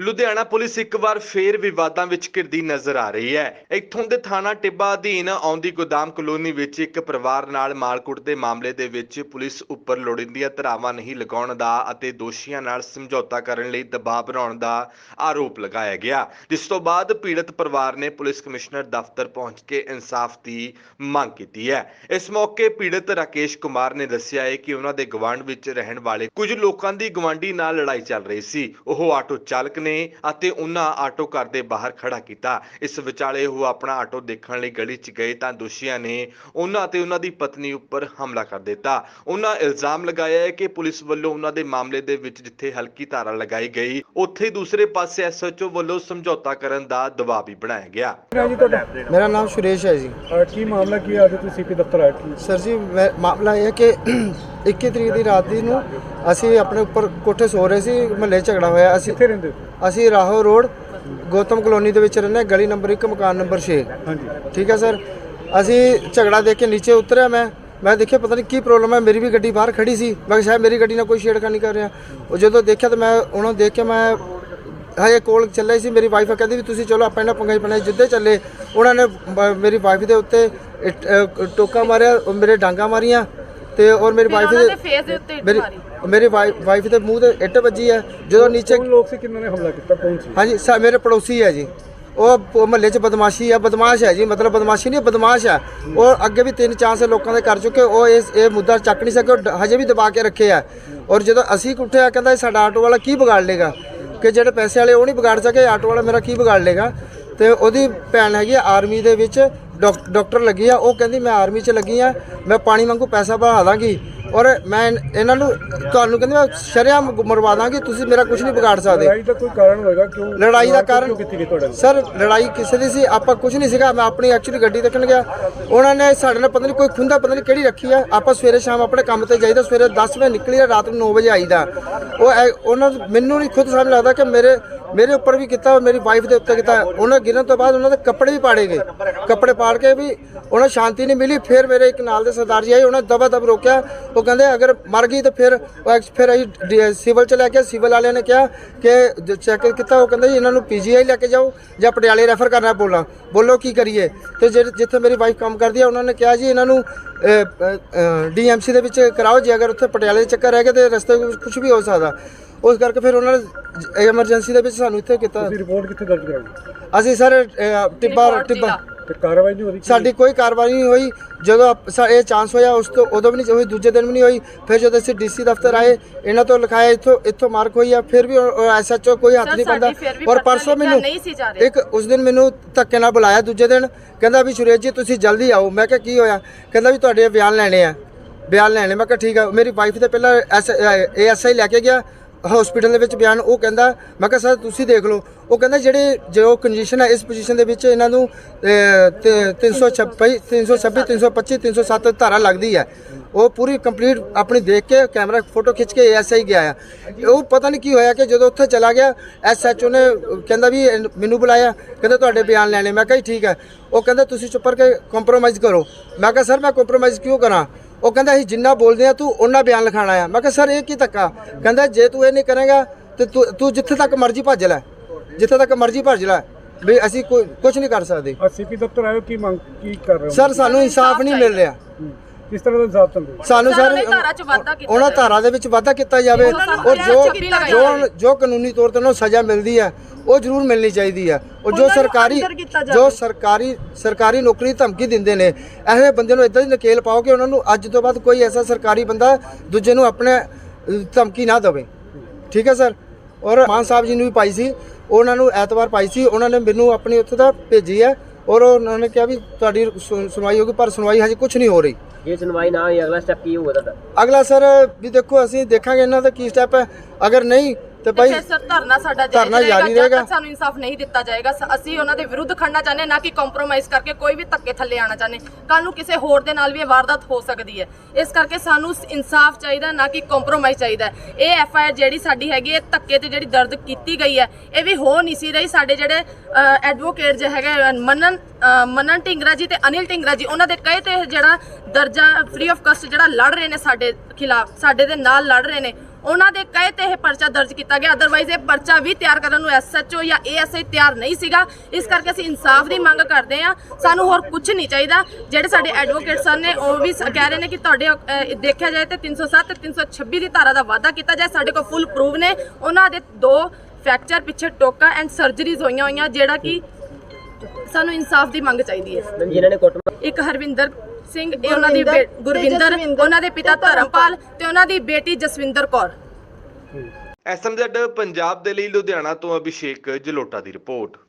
Ludhiana police ਇੱਕ ਵਾਰ ਫੇਰ ਵਿਵਾਦਾਂ ਵਿੱਚ ਘਿਰਦੀ ਨਜ਼ਰ ਆ ਰਹੀ ਹੈ। ਇੱਥੋਂ ਦੇ ਥਾਣਾ ਟਿੱਬਾ ਅਧੀਨ ਆਉਂਦੀ ਗੋਦਾਮ ਕਲੋਨੀ ਵਿੱਚ ਇੱਕ ਪਰਿਵਾਰ ਨਾਲ ਮਾਲਕੁੱਟ ਦੇ ਮਾਮਲੇ ਦੇ ਵਿੱਚ ਪੁਲਿਸ ਉੱਪਰ ਲੋੜੀਂਦੀਆਂ ਧਰਾਵਾਂ ਨਹੀਂ ਲਗਾਉਣ ਦਾ ਅਤੇ ਦੋਸ਼ੀਆਂ ਨਾਲ ਸਮਝੌਤਾ ਕਰਨ ਲਈ ਦਬਾਅ ਬਣਾਉਣ ਦਾ ਆਰੋਪ ਲਗਾਇਆ ਗਿਆ। ਜਿਸ ਤੋਂ ਬਾਅਦ ਪੀੜਤ ਪਰਿਵਾਰ ਨੇ ਪੁਲਿਸ ਕਮਿਸ਼ਨਰ ਦਫ਼ਤਰ ਪਹੁੰਚ ਕੇ ਇਨਸਾਫ ਦੀ ਮੰਗ ਕੀਤੀ ਹੈ। ਇਸ ਮੌਕੇ ਪੀੜਤ ਰਾਕੇਸ਼ ਕੁਮਾਰ ਨੇ ਦੱਸਿਆ ਹੈ ਕਿ ਉਹਨਾਂ ਦੇ ਗਵਾਂਢ ਵਿੱਚ ਰਹਿਣ ਵਾਲੇ ਕੁਝ ਲੋਕਾਂ ਦੀ ਗਵਾਂਢੀ ਨਾਲ ਲੜਾਈ ਚੱਲ ਰਹੀ ਸੀ। ਉਹ ਆਟੋ ਚਾਲਕ ਨੇ ਅਤੇ ਉਹਨਾਂ ਆਟੋ ਘਰ ਦੇ ਬਾਹਰ ਖੜਾ ਕੀਤਾ। ਇਸ ਵਿਚਾਲੇ ਉਹ ਆਪਣਾ ਆਟੋ ਦੇਖਣ ਲਈ ਗਲੀ 'ਚ ਗਏ ਤਾਂ ਦੋਸ਼ੀਆਂ ਨੇ ਉਹਨਾਂ ਅਤੇ ਉਹਨਾਂ ਦੀ ਪਤਨੀ ਉੱਪਰ ਹਮਲਾ ਕਰ ਦਿੱਤਾ। ਉਹਨਾਂ ਇਲਜ਼ਾਮ ਲਗਾਇਆ ਹੈ ਕਿ ਪੁਲਿਸ ਵੱਲੋਂ ਉਹਨਾਂ ਦੇ ਮਾਮਲੇ ਦੇ ਵਿੱਚ ਜਿੱਥੇ ਹਲਕੀ ਧਾਰਾ ਲਗਾਈ ਗਈ ਉੱਥੇ ਦੂਸਰੇ ਪਾਸੇ ਐਸਐਚਓ ਵੱਲੋਂ ਸਮਝੌਤਾ ਕਰਨ ਦਾ ਦਬਾਅ ਵੀ ਬਣਾਇਆ ਗਿਆ। ਮੇਰਾ ਨਾਮ ਸੁਰੇਸ਼ ਹੈ ਜੀ। ਕੀ ਮਾਮਲਾ ਕੀ ਹੈ? ਅੱਜ ਤੁਸੀਂ ਸੀਪੀ ਦਫ਼ਤਰ ਆਏ ਸਰ ਜੀ ਮਾਮਲਾ ਇਹ ਹੈ ਕਿ 21 ਤਰੀਕ ਦੀ ਰਾਤ ਦੀ ਨੂੰ ਅਸੀਂ ਆਪਣੇ ਉੱਪਰ ਕੋਠੇ ਸੋ ਰਹੇ ਸੀ ਮਹੱਲੇ ਝਗੜਾ ਹੋਇਆ। ਅਸੀਂ ਕਿੱਥੇ ਰਹਿੰਦੇ ਅਸੀਂ ਰਾਹੋ ਰੋਡ ਗੌਤਮ ਕਲੋਨੀ ਦੇ ਵਿੱਚ ਰਹਿੰਦੇ ਗਲੀ ਨੰਬਰ 1 ਮਕਾਨ ਨੰਬਰ 6 ਹਾਂਜੀ। ਠੀਕ ਹੈ ਸਰ? ਅਸੀਂ ਝਗੜਾ ਦੇਖ ਕੇ ਨੀਚੇ ਉਤਰਿਆ ਮੈਂ। ਮੈਂ ਦੇਖਿਆ ਪਤਾ ਨਹੀਂ ਕੀ ਪ੍ਰੋਬਲਮ ਹੈ ਮੇਰੀ ਵੀ ਗੱਡੀ ਬਾਹਰ ਖੜੀ ਸੀ। ਮੈਂ ਕਿਹਾ ਸ਼ਾਇਦ ਮੇਰੀ ਗੱਡੀ ਨਾਲ ਕੋਈ ਛੇੜਖਾਨੀ ਕਰ ਰਿਹਾ। ਉਹ ਜਦੋਂ ਦੇਖਿਆ ਤਾਂ ਮੈਂ ਉਹਨਾਂ ਨੂੰ ਦੇਖ ਕੇ ਮੈਂ ਹਜੇ ਕੋਲ ਚੱਲੇ ਸੀ। ਮੇਰੀ ਵਾਈਫ ਕਹਿੰਦੀ ਵੀ ਤੁਸੀਂ ਚਲੋ ਆਪਾਂ ਇਹਨਾਂ ਪੰਗਾ ਹੀ ਪੈਣਾ ਜਿੱਦੇ ਚੱਲੇ। ਉਹਨਾਂ ਨੇ ਮੇਰੀ ਵਾਈਫ ਦੇ ਉੱਤੇ ਟੋਕਾ ਮਾਰਿਆ ਮੇਰੇ ਡਾਂਗਾ ਮਾਰੀਆਂ। ਤੇ ਔਰ ਮੇਰੀ ਵਾਈਫ ਦੇ ਫੇਸ ਦੇ ਉੱਤੇ ਮੇਰੀ ਮਾਰੀ। ਵਾਈਫ ਦੇ ਮੂੰਹ ਤੇ ਇੱਟ ਵੱਜੀ ਹੈ। ਜਦੋਂ ਨੀਚੇ ਕੌਣ ਲੋਕ ਸੀ? ਕਿੰਨਾਂ ਨੇ ਹਮਲਾ ਕੀਤਾ? ਕੌਣ ਸੀ? ਹਾਂਜੀ ਸਾ ਮੇਰੇ ਪੜੋਸੀ ਹੈ ਜੀ। ਉਹ ਮਹੱਲੇ 'ਚ ਬਦਮਾਸ਼ੀ ਹੈ ਬਦਮਾਸ਼ ਹੈ ਜੀ। ਮਤਲਬ ਬਦਮਾਸ਼ੀ ਨਹੀਂ ਬਦਮਾਸ਼ ਹੈ। ਉਹ ਅੱਗੇ ਵੀ ਤਿੰਨ ਚਾਰ ਸੇ ਲੋਕਾਂ ਦੇ ਕਰ ਚੁੱਕੇ ਉਹ ਇਸ ਇਹ ਮੁੱਦਾ ਚੱਕ ਨਹੀਂ ਸਕੇ ਹਜੇ ਵੀ ਦਬਾ ਕੇ ਰੱਖੇ ਆ। ਔਰ ਜਦੋਂ ਅਸੀਂ ਉੱਠਿਆ ਕਹਿੰਦਾ ਸਾਡਾ ਆਟੋ ਵਾਲਾ ਕੀ ਵਿਗਾੜ ਲੇਗਾ? ਕਿ ਜਿਹੜੇ ਪੈਸੇ ਵਾਲੇ ਉਹ ਨਹੀਂ ਵਿਗਾੜ ਸਕੇ ਆਟੋ ਵਾਲਾ ਮੇਰਾ ਕੀ ਵਿਗਾੜ ਲੇਗਾ? ਤੇ ਉਹਦੀ ਭੈਣ ਹੈਗੀ ਆ ਆਰਮੀ ਦੇ ਵਿੱਚ ਡਾਕ- ਡਾਕਟਰ ਲੱਗੀ ਆ ਉਹ ਕਹਿੰਦੀ ਮੈਂ ਆਰਮੀ 'ਚ ਲੱਗੀ ਆ ਮੈਂ ਪਾਣੀ ਵਾਂਗੂ ਪੈਸਾ ਬਣਾ ਦਾਂਗੀ ਔਰ ਮੈਂ ਇਹਨਾਂ ਨੂੰ ਤੁਹਾਨੂੰ ਕਹਿੰਦੀ ਮੈਂ ਸ਼ਰਿਆਮ ਮਰਵਾ ਦਾਂਗੀ ਤੁਸੀਂ ਮੇਰਾ ਕੁਝ ਨਹੀਂ ਵਿਗਾੜ ਸਕਦੇ। ਲੜਾਈ ਦਾ ਕੋਈ ਕਾਰਨ ਹੋਏਗਾ? ਕਿਉਂ ਲੜਾਈ ਦਾ? ਸਰ ਲੜਾਈ ਕਿਸੇ ਦੀ ਸੀ ਆਪਾਂ ਕੁਝ ਨਹੀਂ ਸੀਗਾ ਮੈਂ ਆਪਣੀ ਐਕਚੁਅਲੀ ਗੱਡੀ ਦੇਖਣ ਗਿਆ। ਉਹਨਾਂ ਨੇ ਸਾਡੇ ਨਾਲ ਪਤਾ ਨਹੀਂ ਕੋਈ ਖੁੰਦਾ ਪਤਾ ਨਹੀਂ ਕਿਹੜੀ ਰੱਖੀ ਆ। ਆਪਾਂ ਸਵੇਰੇ ਸ਼ਾਮ ਆਪਣੇ ਕੰਮ ਤੇ ਜਾਈਦਾ ਸਵੇਰੇ 10 ਵਜੇ ਨਿਕਲੀ ਦਾ ਰਾਤ ਨੂੰ 9 ਵਜੇ ਆਈਦਾ। ਉਹ ਉਹਨਾਂ ਮੈਨੂੰ ਨਹੀਂ ਖੁਦ ਸਮਝ ਲੱਗਦਾ ਕਿ ਮੇਰੇ ਮੇਰੇ ਉੱਪਰ ਵੀ ਕੀਤਾ, ਮੇਰੀ ਵਾਈਫ ਦੇ ਉੱਤੇ ਕੀਤਾ। ਉਹਨਾਂ ਗਿਰਨ ਤੋਂ ਬਾਅਦ ਉਹਨਾਂ ਦੇ ਕੱਪੜੇ ਵੀ ਪਾੜੇ ਗਏ। ਕੱਪੜੇ ਪਾੜ ਕੇ ਵੀ ਉਹਨਾਂ ਸ਼ਾਂਤੀ ਨਹੀਂ ਮਿਲੀ। ਫਿਰ ਮੇਰੇ ਇੱਕ ਨਾਲ ਦੇ ਸਰਦਾਰ ਜੀ ਆਏ, ਉਹਨਾਂ ਦਬਾ ਦਬ ਰੋਕਿਆ। ਉਹ ਕਹਿੰਦੇ, ਅਗਰ ਮਰ ਗਈ ਤਾਂ ਫਿਰ, ਉਹ ਐਕਸ- ਫਿਰ ਅਸੀਂ ਡੀ- ਸਿਵਲ ਚ ਲੈ ਕੇ ਸਿਵਲ ਵਾਲਿਆਂ ਨੇ ਕਿਹਾ ਕਿ ਚੈੱਕ ਕੀਤਾ, ਉਹ ਕਹਿੰਦੇ ਜੀ ਇਹਨਾਂ ਨੂੰ ਪੀਜੀਆਈ ਲੈ ਕੇ ਜਾਓ ਜਾਂ ਪਟਿਆਲੇ ਰੈਫਰ ਕਰਨਾ ਬੋਲਾਂ। ਬੋਲੋ ਕੀ ਕਰੀਏ? ਤੇ ਜਿਹੜੇ- ਜਿੱਥੇ ਮੇਰੀ ਵਾਈਫ ਕੰਮ ਕਰਦੀ ਹੈ ਉਹਨਾਂ ਨੇ ਕਿਹਾ ਜੀ, ਇਹਨਾਂ ਨੂੰ ਡੀਐਮਸੀ ਦੇ ਵਿੱਚ ਕਰਾਓ ਜੇ ਅਗਰ ਉੱਥੇ ਪਟਿਆਲੇ ਦੇ ਚੱਕਰ ਰਹਿ ਗਏ ਤੇ ਰਸਤੇ ਵਿੱਚ ਕੁਝ ਵੀ ਹੋ ਸਕਦਾ। ਉਸ ਕਰਕੇ ਫਿਰ ਉਹਨਾਂ ਨੇ ਐਮਰਜੈਂਸੀ ਦੇ ਵਿੱਚ ਸਾਨੂੰ ਇੱਥੇ ਕੀਤਾ। ਤੁਸੀਂ ਰਿਪੋਰਟ ਕਿੱਥੇ ਦਰਜ ਕਰਾਈ ਅਸੀਂ ਸਰ ਟਿੱਬਾ ਟਿੱਬਾ। ਤੇ ਕਾਰਵਾਈ ਨਹੀਂ ਹੋਈ ਸਾਡੀ ਕੋਈ ਕਾਰਵਾਈ ਨਹੀਂ ਹੋਈ। ਜਦੋਂ ਆਪ- ਸਾ- ਇਹ ਚਾਂਸ ਹੋਇਆ ਉਸ ਤੋਂ ਉਦੋਂ ਵੀ ਨਹੀਂ ਹੋਈ ਦੂਜੇ ਦਿਨ ਵੀ ਨਹੀਂ ਹੋਈ। ਫਿਰ ਜਦੋਂ ਅਸੀਂ ਡੀਸੀ ਦਫ਼ਤਰ ਆਏ ਇਹਨਾਂ ਤੋਂ ਲਿਖਾਇਆ ਇੱਥੋਂ ਇੱਥੋਂ ਮਾਰਕ ਹੋਈ ਆ। ਫਿਰ ਵੀ ਐਸਐਚਓ ਕੋਈ ਹੱਥ ਸਰ, ਨਹੀਂ ਸਾਡੀ ਪਾਉਂਦਾ ਫਿਰ ਵੀ ਔਰ ਪਤਾ ਪਰਸੋਂ ਲਿਖਿਆ ਮੈਨੂੰ ਨਹੀਂ ਸੀ ਜਾ ਰਿਹਾ। ਇੱਕ ਉਸ ਦਿਨ ਮੈਨੂੰ ਧੱਕੇ ਨਾਲ ਬੁਲਾਇਆ ਦੂਜੇ ਦਿਨ। ਕਹਿੰਦਾ ਵੀ ਸੁਰੇਸ਼ ਜੀ ਤੁਸੀਂ ਜਲਦੀ ਆਓ। ਮੈਂ ਕਿਹਾ ਕੀ ਹੋਇਆ? ਕਹਿੰਦਾ ਵੀ ਤੁਹਾਡੇ ਬਿਆਨ ਲੈਣੇ ਆ। ਬਿਆਨ ਲੈਣੇ। ਮੈਂ ਕਿਹਾ ਠੀਕ ਆ। ਮੇਰੀ ਵਾਈਫ ਦੇ ਪਹਿਲਾਂ ਏਐਸਆਈ ਲੈ ਕੇ ਗਿਆ। ਹਸਪੀਟਲ ਦੇ ਵਿੱਚ ਬਿਆਨ ਉਹ ਕਹਿੰਦਾ ਮੈਂ ਕਿਹਾ ਸਰ ਤੁਸੀਂ ਦੇਖ ਲਓ। ਉਹ ਕਹਿੰਦਾ ਜਿਹੜੇ ਜੋ ਕੰਡੀਸ਼ਨ ਹੈ ਇਸ ਪੋਜੀਸ਼ਨ ਦੇ ਵਿੱਚ ਇਹਨਾਂ ਨੂੰ ਅਹ, ਤੇ- 326 326 325 307 ਧਾਰਾ ਲੱਗਦੀ ਹੈ ਉਹ ਪੂਰੀ ਕੰਪਲੀਟ ਆਪਣੀ ਦੇਖ ਕੇ ਕੈਮਰਾ ਫੋਟੋ ਖਿੱਚ ਕੇ ਏਐਸਆਈ ਗਿਆ ਆ। ਉਹ ਪਤਾ ਨਹੀਂ ਕੀ ਹੋਇਆ ਕਿ ਜਦੋਂ ਉੱਥੇ ਚਲਾ ਗਿਆ ਐਸਐਚਓ ਨੇ ਕਹਿੰਦਾ ਵੀ ਮੈਨੂੰ ਬੁਲਾਇਆ। ਕਹਿੰਦਾ ਤੁਹਾਡੇ ਬਿਆਨ ਲੈਣੇ। ਮੈਂ ਕਿਹਾ ਜੀ ਠੀਕ ਹੈ ਉਹ ਕਹਿੰਦਾ ਤੁਸੀਂ ਚੁੱਪ ਕਰਕੇ ਕੰਪਰੋਮਾਈਜ਼ ਕਰੋ। ਮੈਂ ਕਿਹਾ ਸਰ ਮੈਂ ਕੰਪਰੋਮਾਈਜ਼ ਕਿਉਂ ਕਰਾਂ? ਉਹ ਕਹਿੰਦਾ ਅਸੀਂ ਜਿੰਨਾ ਬੋਲਦੇ ਆ ਤੂੰ ਉਹਨਾਂ ਬਿਆਨ ਲਿਖਾਣਾ ਆ ਮੈਂ ਕਿਹਾ ਸਰ ਇਹ ਕੀ ਧੱਕਾ? ਕਹਿੰਦਾ ਜੇ ਤੂੰ ਇਹ ਨਹੀਂ ਕਰੇਗਾ ਤੇ ਤੂੰ ਤੂੰ ਜਿੱਥੇ ਤੱਕ ਮਰਜ਼ੀ ਭੱਜ ਲੈ। ਜਿੱਥੇ ਤੱਕ ਮਰਜ਼ੀ ਭੱਜ ਲੈ। ਵੀ ਅਸੀਂ ਕੋਈ ਕੁਝ ਨਹੀਂ ਕਰ ਸਕਦੇ। ਅੱਜ ਸੀਪੀ ਦਫ਼ਤਰ ਹੋ ਕੀ ਮੰਗ ਕੀ ਕਰ ਰਹੇ ਹੋ? ਸਰ ਸਾਨੂੰ ਇਨਸਾਫ ਨਹੀਂ ਮਿਲ ਰਿਹਾ। ਕਿਸ ਤਰ੍ਹਾਂ ਦਾ ਇਨਸਾਫ ਚਾਹੁੰਦੇ ਹੋ? ਸਾਨੂੰ ਸਰ, ਉਹਨਾਂ ਦੀ ਧਾਰਾ 'ਚ ਵਾਧਾ ਕੀਤਾ ਉਹਨਾਂ। ਧਾਰਾ ਦੇ ਵਿੱਚ ਵਾਧਾ ਕੀਤਾ ਜਾਵੇ ਔਰ ਜੋ ਜੋ ਜੋ ਕਾਨੂੰਨੀ ਤੌਰ ਤੇ ਉਹਨਾਂ ਨੂੰ ਸਜ਼ਾ ਮਿਲਦੀ ਹੈ ਉਹ ਜ਼ਰੂਰ ਮਿਲਣੀ ਚਾਹੀਦੀ ਹੈ। ਔਰ ਜੋ ਸਰਕਾਰੀ ਜੋ ਸਰਕਾਰੀ ਸਰਕਾਰੀ ਨੌਕਰੀ ਧਮਕੀ ਦਿੰਦੇ ਨੇ ਇਹੋ ਬੰਦੇ ਨੂੰ ਇਦਾਂ ਦੀ ਨਕੇਲ ਪਾਓ ਕਿ ਉਹਨਾਂ ਨੂੰ ਅੱਜ ਤੋਂ ਬਾਅਦ ਕੋਈ ਐਸਾ ਸਰਕਾਰੀ ਬੰਦਾ ਦੂਜੇ ਨੂੰ ਆਪਣੇ ਧਮਕੀ ਨਾ ਦੇਵੇ। ਠੀਕ ਹੈ ਸਰ? ਔਰ ਮਾਨ ਸਾਹਿਬ ਜੀ ਨੂੰ ਵੀ ਪਾਈ ਸੀ ਉਹਨਾਂ ਨੂੰ ਐਤਵਾਰ ਪਾਈ ਸੀ ਉਹਨਾਂ ਨੇ ਮੈਨੂੰ ਆਪਣੀ ਉੱਥੇ ਦਾ ਭੇਜੀ ਹੈ। ਔਰ ਉਹਨਾਂ ਨੇ ਕਿਹਾ ਵੀ ਤੁਹਾਡੀ ਸੁ- ਸੁਣਵਾਈ ਹੋਗੀ ਪਰ ਸੁਣਵਾਈ ਹਜੇ ਕੁਝ ਨਹੀਂ ਹੋ ਰਹੀ। ਜੇ ਸੁਣਵਾਈ ਨਾ ਹੋਈ ਅਗਲਾ ਸਟੈਪ ਕੀ ਹੋਊਗਾ ਤੁਹਾਡਾ? ਅਗਲਾ ਸਰ ਵੀ ਦੇਖੋ ਅਸੀਂ ਦੇਖਾਂਗੇ ਇਹਨਾਂ ਦਾ ਕੀ ਸਟੈਪ ਹੈ। ਅਗਰ ਨਹੀਂ ਤੇ ਭਾਈ ਸਰ ਧਰਨਾ ਸਾਡਾ ਧਰਨਾ ਜਾਰੀ ਰਹੇਗਾ? ਸਾਨੂੰ ਇਨਸਾਫ ਨਹੀਂ ਦਿੱਤਾ ਜਾਏਗਾ ਅਸੀਂ ਉਹਨਾਂ ਦੇ ਵਿਰੁੱਧ ਖੜਨਾ ਚਾਹੁੰਦੇ ਨਾ ਕਿ ਕੰਪਰੋਮਾਈਜ਼ ਕਰਕੇ ਕੋਈ ਵੀ ਧੱਕੇ ਥੱਲੇ ਆਣਾ ਚਾਹੁੰਦੇ ਕੱਲ ਨੂੰ ਕਿਸੇ ਹੋਰ ਦੇ ਨਾਲ ਵੀ ਇਹ ਵਾਰਦਾਤ ਹੋ ਸਕਦੀ ਹੈ। ਇਸ ਕਰਕੇ ਸਾਨੂੰ ਇਨਸਾਫ ਚਾਹੀਦਾ ਨਾ ਕਿ ਕੰਪਰੋਮਾਈਜ਼ ਚਾਹੀਦਾ। ਇਹ ਐਫ ਆਈ ਆਰ ਜਿਹੜੀ ਸਾਡੀ ਹੈਗੀ ਹੈ ਧੱਕੇ ਤੇ ਜਿਹੜੀ ਦਰਦ ਕੀਤੀ ਗਈ ਹੈ ਇਹ ਵੀ ਹੋ ਨਹੀਂ ਸੀ ਰਹੀ। ਸਾਡੇ ਜਿਹੜੇ ਐਡਵੋਕੇਟ ਜੇ ਹੈਗੇ ਮਨਨ ਮਨਨ ਢਿੰਗਰਾ ਜੀ ਤੇ ਅਨਿਲ ਢਿੰਗਰਾ ਜੀ ਉਹਨਾਂ ਦੇ ਕਹੇ ਤੇ ਜਿਹੜਾ ਦਰਜਾ ਫ੍ਰੀ ਆਫ ਕਾਸਟ ਜਿਹੜਾ ਲੜ ਰਹੇ ਨੇ ਸਾਡੇ ਖਿਲਾਫ ਸਾਡੇ ਦੇ ਨਾਲ ਲੜ ਰਹੇ ਨੇ ਉਹਨਾਂ ਦੇ ਕਹੇ ਤੇ ਇਹ ਪਰਚਾ ਦਰਜ ਕੀਤਾ ਗਿਆ। ਅਦਰਵਾਈਜ਼ ਇਹ ਪਰਚਾ ਵੀ ਤਿਆਰ ਕਰਨ ਨੂੰ ਐਸਐਚਓ ਜਾਂ ਏਐਸਆਈ ਤਿਆਰ ਨਹੀਂ ਸੀਗਾ। ਇਸ ਕਰਕੇ ਅਸੀਂ ਇਨਸਾਫ ਦੀ ਮੰਗ ਕਰਦੇ ਆ ਸਾਨੂੰ ਹੋਰ ਕੁਝ ਨਹੀਂ ਚਾਹੀਦਾ। ਜਿਹੜੇ ਸਾਡੇ ਐਡਵੋਕੇਟ ਸਰ ਨੇ ਉਹ ਵੀ ਕਹਿ ਰਹੇ ਨੇ ਕਿ ਤੁਹਾਡੇ ਅਹ, ਦੇਖਿਆ ਜਾਏ ਤੇ 307 ਤੇ 326 ਦੀ ਧਾਰਾ ਦਾ ਵਾਅਦਾ ਕੀਤਾ ਜਾਏ। ਸਾਡੇ ਕੋਲ ਫੁੱਲ ਪ੍ਰੂਫ ਨੇ। ਉਹਨਾਂ ਦੇ ਦੋ ਫ੍ਰੈਕਚਰ ਪਿੱਛੇ ਟੋਕਾ ਐਂਡ ਸਰਜਰੀਜ਼ ਹੋਈਆਂ ਹੋਈਆਂ ਜਿਹੜਾ ਕਿ ਸਾਨੂੰ ਇਨਸਾਫ ਦੀ ਮੰਗ ਚਾਹੀਦੀ ਹੈ। ਮੈਮ ਜਿਨ੍ਹਾਂ ਨੇ ਕੁੱਟ ਇੱਕ ਹਰਵਿੰਦਰ ਸਿੰਘ ਇਹ ਉਹਨਾਂ ਦੀ ਬੇ- ਗੁਰਵਿੰਦਰ ਉਹਨਾਂ ਦੇ ਪਿਤਾ ਧਰਮਪਾਲ। ਤੇ ਉਹਨਾਂ ਦੀ ਬੇਟੀ ਜਸਵਿੰਦਰ ਕੌਰ। ਐਸਐਮਜ਼ੈਡ ਪੰਜਾਬ ਦੇ ਲਈ ਲੁਧਿਆਣਾ ਤੋਂ ਅਭਿਸ਼ੇਕ ਜਲੋਟਾ ਦੀ ਰਿਪੋਰਟ।